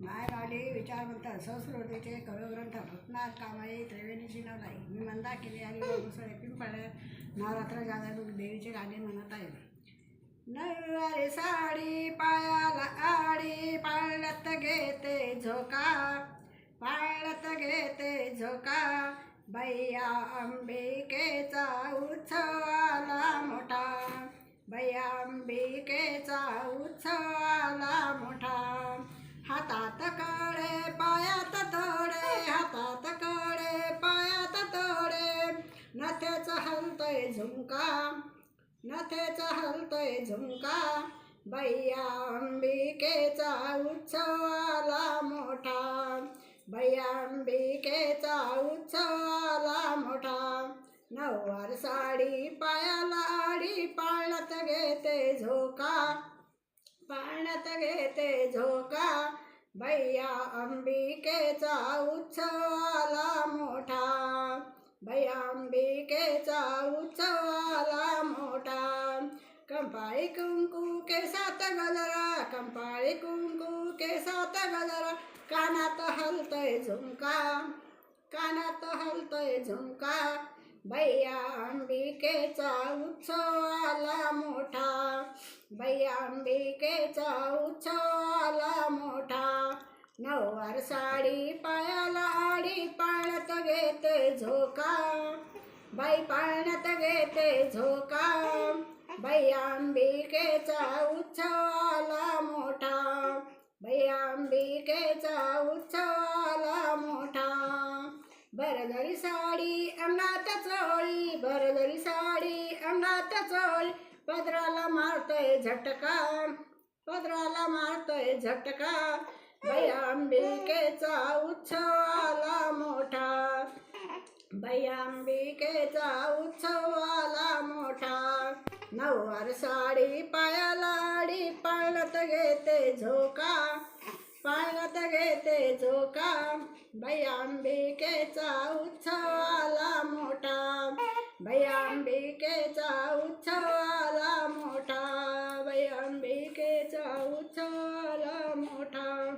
मायवाडी विचारवंत संस्कृतीचे कवग्रंथ रत्नार कामाई त्रिवेणीची नवलाई मी मंदा केली आणि मुसळे पिंपळ्यात नवरात्र जागरण देवीचे गाणे म्हणत आहे. नववारी साडी पायाला आडी पाळत घेते झोका पाळत घेते झोका. बैया अंबिकेचा उत्सव आला मोठा बैया अंबिकेचा उत्सव हलतोय झुमका नथेच हलतोय झुमका. बैया अंबिकेचा उत्सव आला मोठा. बैया अंबिकेचा उत्सव आला मोठा. नऊवार साडी पायाला आडी पाळण्यात घेते झोका. पाळण्यात घेते झोका. बैया अंबिकेचा उत्सव आला मोठा. भयांबिकेचा उत्सव आला मोठा. कंपाळी कुंकू केसात गजरा कंपाळी कुंकू केसात गजरा. कानात हलतय झुमका कानात हलतय झुमका. भैया अंबिकेचा उत्सव आला मोठा. भैया अंबिकेचा उत्सव नऊवार साडी पायाला आडी पाळत घेते झोका. बाई पाळण्यात घेते झोका. बाई अंबिकेचा उत्सव आला मोठा. बाई अंबिकेचा उत्सव आला मोठा बरदरी साडी अंगात चोळी बरदरी साडी अंगात चोळी पदराला मारतोय झटका. पदराला मारतोय झटका. भयांबिकेचा उत्सव आला मोठा. भयांबिकेचा उत्सव आला मोठा. नऊवार साडी पायाला आडी पाळत घेते झोका. पाळत घेते झोका. भयांबिकेचा उत्सव आला मोठा. भयांबिकेचा उत्सव पालिकेचा उचाला मोठा.